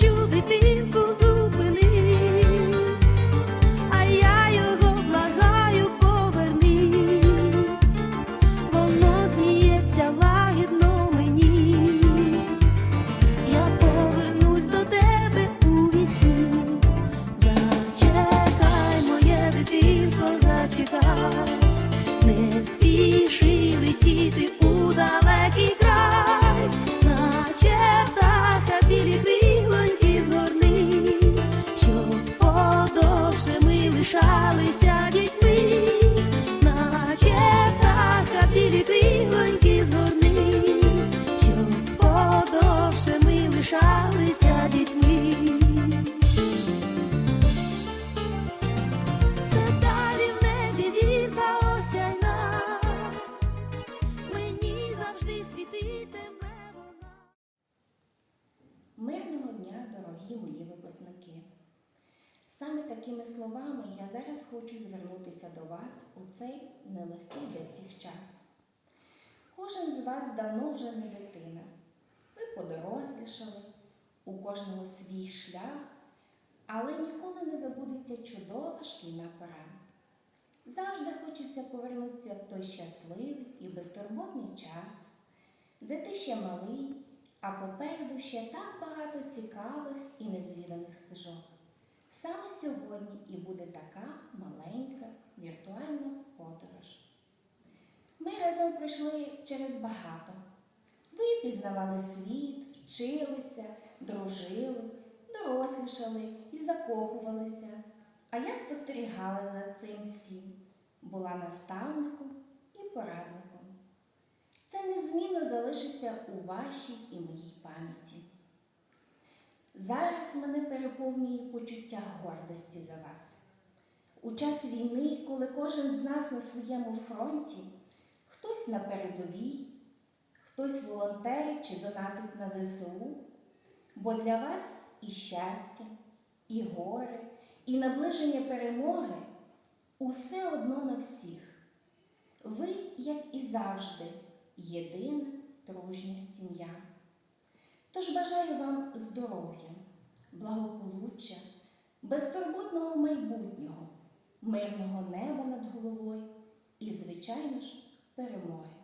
я лишалися дітьми. Це далі небі зірка осяйна, мені завжди світитиме вона. Мирного дня, дорогі мої випускники! Саме такими словами я зараз хочу звернутися до вас у цей нелегкий для всіх час. Кожен з вас давно вже не дитина. Подорослішали, у кожного свій шлях, але ніколи не забудеться чудова шкільна пора. Завжди хочеться повернутися в той щасливий і безтурботний час, де ти ще малий, а попереду ще так багато цікавих і незвіданих стежок. Саме сьогодні і буде така маленька віртуальна подорож. Ми разом пройшли через багато. Пізнавали світ, вчилися, дружили, дорослішали і закохувалися. А я спостерігала за цим всім, була наставником і порадником. Це незмінно залишиться у вашій і моїй пам'яті. Зараз мене переповнює почуття гордості за вас. У час війни, коли кожен з нас на своєму фронті, хтось на передовій, хтось волонтерить чи донатить на ЗСУ, бо для вас і щастя, і горе, і наближення перемоги усе одно на всіх. Ви, як і завжди, єдина дружня сім'я. Тож бажаю вам здоров'я, благополуччя, безтурботного майбутнього, мирного неба над головою і, звичайно ж, перемоги.